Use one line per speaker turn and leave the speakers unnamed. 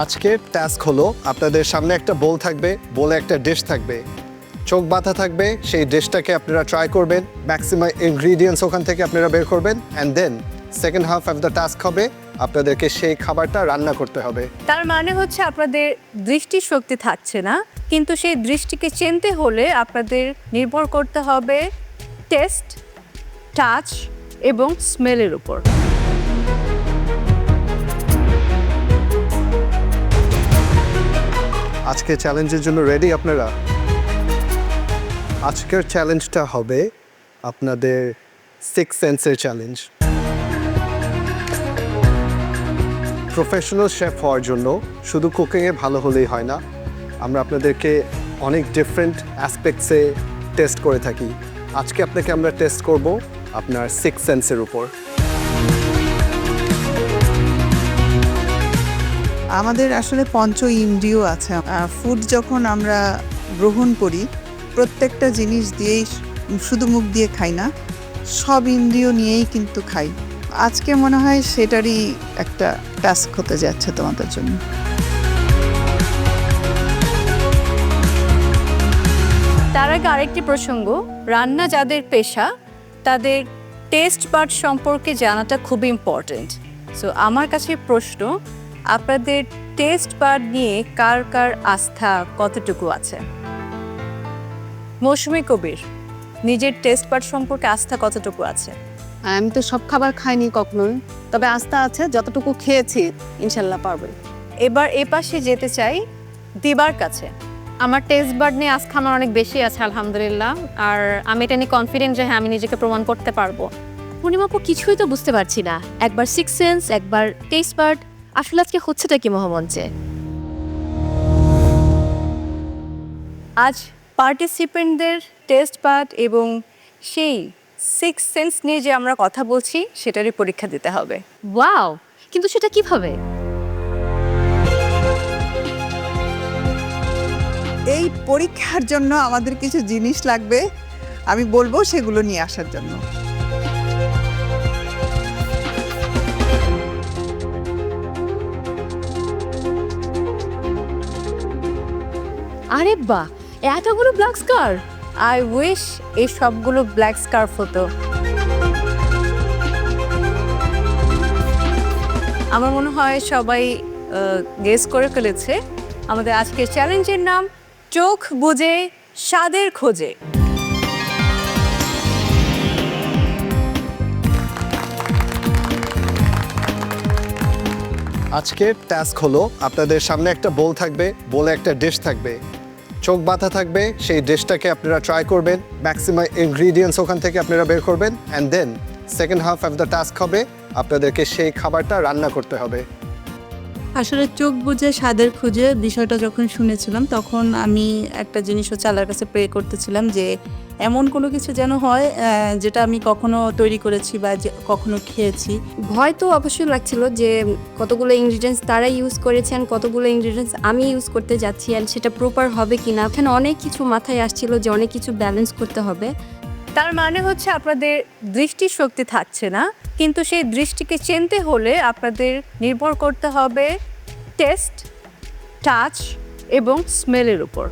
আজকের টাস্ক হলো আপনাদের সামনে একটা বোল থাকবে বোলে একটা ডিশ থাকবে। চোখ বাঁধা থাকবে, সেই ডিশটাকে আপনারা ট্রাই করবেন ম্যাক্সিমাম ইনগ্রিডিয়েন্টস ওখান থেকে আপনারা বের করবেন and then second half of the task হবে আপনাদেরকে সেই খাবারটা রান্না করতে হবে।
তার মানে হচ্ছে আপনাদের দৃষ্টিশক্তি থাকছে না, কিন্তু সেই দৃষ্টিকে চিনতে হলে আপনাদের নির্ভর করতে হবে টেস্ট টাচ এবং স্মেলের উপর।
আজকে চ্যালেঞ্জের জন্য রেডি আপনারা? আজকের চ্যালেঞ্জটা হবে আপনাদের সিক্স সেন্সের চ্যালেঞ্জ প্রফেশনাল শেফ হওয়ার জন্য শুধু কুকিংয়ে ভালো হলেই হয় না, আমরা আপনাদেরকে অনেক ডিফারেন্ট অ্যাসপেক্টসে টেস্ট করে থাকি। আজকে আপনাকে আমরা টেস্ট করব আপনার সিক্স সেন্সের উপর।
আমাদের আসলে পঞ্চ ইন্দ্রিয় আছে। ফুড যখন আমরা গ্রহণ করি, প্রত্যেকটা জিনিস দিয়েই শুধু মুখ দিয়ে খাই না, সব ইন্দ্রিয় নিয়েই কিন্তু খাই। আজকে মনে হয় সেটারই একটা টাস্ক হতে যাচ্ছে তোমাদের জন্য।
তার আগে আরেকটি প্রসঙ্গ, রান্না যাদের পেশা, তাদের টেস্ট বার্ড সম্পর্কে জানাটা খুব ইম্পর্ট্যান্ট সো আমার কাছে প্রশ্ন আপনাদের টেস্ট বার্ড নিয়ে কার কার আস্থা কতটুকু আছে? মৌসুমি কবির নিজের টেস্ট বার্ড সম্পর্কে আস্থা কতটুকু আছে?
আমি তো সব খাবার খাইনি কখনোই তবে আস্থা আছে যতটুকু খেয়েছি ইনশাল্লাহ পারব।
এবার এ পাশে যেতে চাই দিবার কাছে।
আমার টেস্ট বার্ড নিয়ে আস্থা আমার অনেক বেশি আছে আলহামদুলিল্লাহ। আর আমি এটা নিয়ে কনফিডেন্ট যে হ্যাঁ আমি নিজেকে প্রমাণ করতে পারব।
পূর্ণিমাপু কিছুই তো বুঝতে পারছি না। একবার সিক্স সেন্স একবার টেস্ট বার্ড আসলে আজকে হচ্ছেটা কি মহামঞ্চে?
আজ পার্টিসিপেন্টদের টেস্ট বার্ড এবং সেই সিক্স সেন্স নিয়ে যে আমরা কথা বলছি সেটারই পরীক্ষা দিতে হবে।
ওয়াও কিন্তু সেটা কীভাবে?
এই পরীক্ষার জন্য আমাদের কিছু জিনিস লাগবে আমি বলব সেগুলো নিয়ে আসার জন্য।
আরে বাহ এতগুলো ব্ল্যাক স্কার
আই উইশ এই সবগুলো ব্ল্যাক স্কার্ফ হতো। আমার মনে হয় সবাই গেস করে ফেলেছে। আমাদের আজকের চ্যালেঞ্জের নাম চোখ বুঝে স্বাদের খোঁজে।
আজকের টাস্ক হলো আপনাদের সামনে একটা বোল থাকবে বোলে একটা ডিশ থাকবে। চোখ বাঁধা থাকবে, সেই ডিশটাকে আপনারা ট্রাই করবেন ম্যাক্সিমাম ইনগ্রিডিয়েন্টস ওখান থেকে আপনারা বের করবেন and then second half of the task হবে, আপনাদেরকে সেই খাবারটা রান্না করতে হবে।
আসলে চোখ বুঝে স্বাদের খুঁজে বিষয়টা যখন শুনেছিলাম, তখন আমি একটা জিনিস হচ্ছে আল্লাহর কাছে প্রে করতেছিলাম যে এমন কোনো কিছু যেন হয় যেটা আমি কখনো তৈরি করেছি বা কখনো খেয়েছি।
ভয় তো অবশ্যই লাগছিল যে কতগুলো ইনগ্রিডিয়েন্টস তারা ইউজ করেছেন কতগুলো ইনগ্রিডিয়েন্টস আমি ইউজ করতে যাচ্ছি অ্যান্ড সেটা প্রপার হবে কি না ওখানে অনেক কিছু মাথায় আসছিল যে অনেক কিছু ব্যালেন্স করতে হবে।
তার মানে হচ্ছে আপনাদের দৃষ্টিশক্তি থাকছে না, কিন্তু সেই দৃষ্টিকে চিনতে হলে আপনাদের নির্ভর করতে হবে টেস্ট, টাচ এবং স্মেলের উপর।